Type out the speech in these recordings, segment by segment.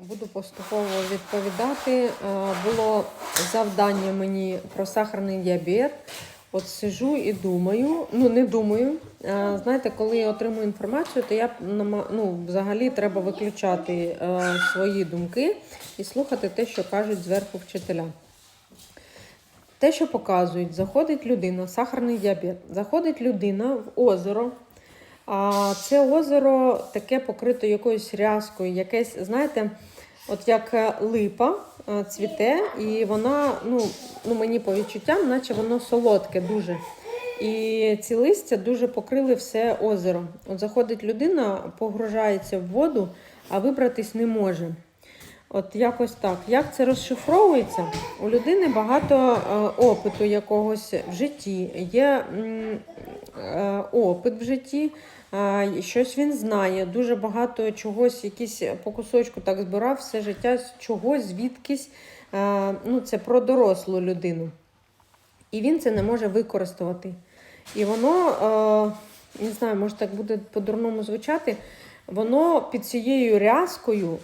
Буду поступово відповідати. Е, Було завдання мені про сахарний діабет. От сижу і думаю, ну не думаю. Е, Знаєте, коли я отримую інформацію, то я ну, взагалі треба виключати е, свої думки і слухати те, що кажуть зверху вчителя. Те, що показують, заходить людина, сахарний діабет, заходить людина в озеро. А це озеро таке покрите якоюсь рязкою, якесь, знаєте, от як е, липа е, цвіте, і вона, ну, ну мені по відчуттям, наче воно солодке дуже. І ці листя дуже покрили все озеро. От заходить людина, погружається в воду, а вибратись не може. От якось так. Як це розшифровується? У людини багато е, опиту якогось в житті, є опит в житті, щось він знає, дуже багато чогось, якісь по кусочку так збирав все життя чогось, звідкись. Ну, це про дорослу людину. І він це не може використати. І воно, не знаю, може так буде по-дурному звучати, воно під цією рязкою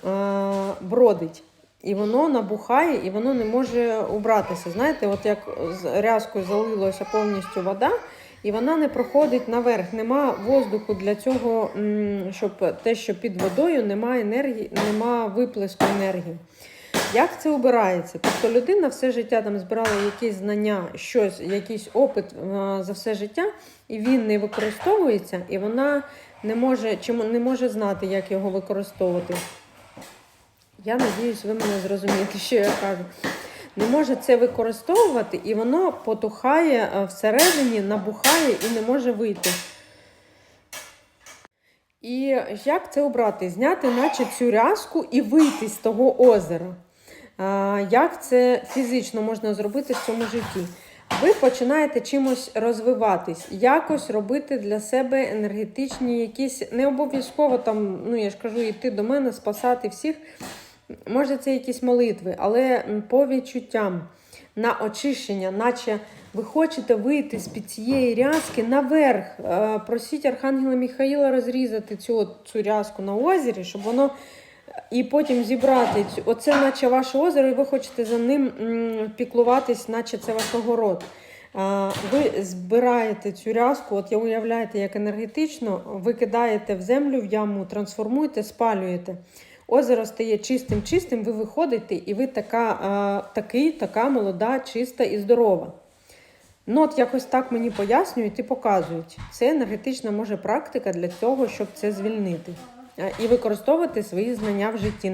бродить. І воно набухає, і воно не може убратися. Знаєте, от як з рязкою залилося повністю вода, і вона не проходить наверх. Нема воздуху для цього, щоб те, що під водою, немає енергії, нема виплеску енергії. Як це обирається? Тобто людина все життя там збирала якісь знання, щось, якийсь опит е, за все життя, і він не використовується, і вона не може, чи не може знати, як його використовувати. Я надіюсь, ви мене зрозумієте, що я кажу. Не може це використовувати, і воно потухає е, всередині, набухає і не може вийти. І як це обрати? Зняти, наче цю рязку і вийти з того озера. Як це фізично можна зробити в цьому житті? Ви починаєте чимось розвиватись, якось робити для себе енергетичні якісь, не обов'язково там, ну я ж кажу, йти до мене, спасати всіх. Може, це якісь молитви, але по відчуттям на очищення, наче ви хочете вийти з під цієї рязки наверх. Е, Просіть Архангела Міхаїла розрізати цю, цю рязку на озері, щоб воно і потім зібрати. Оце, наче ваше озеро, і ви хочете за ним піклуватись, наче це ваш огород. Ви збираєте цю рязку, от уявляєте, як енергетично, ви кидаєте в землю, в яму, трансформуєте, спалюєте. Озеро стає чистим, чистим, ви виходите, і ви така, а, такий, така молода, чиста і здорова. Ну, от якось так мені пояснюють і показують. Це енергетична може практика для того, щоб це звільнити. І використовувати свої знання в житті.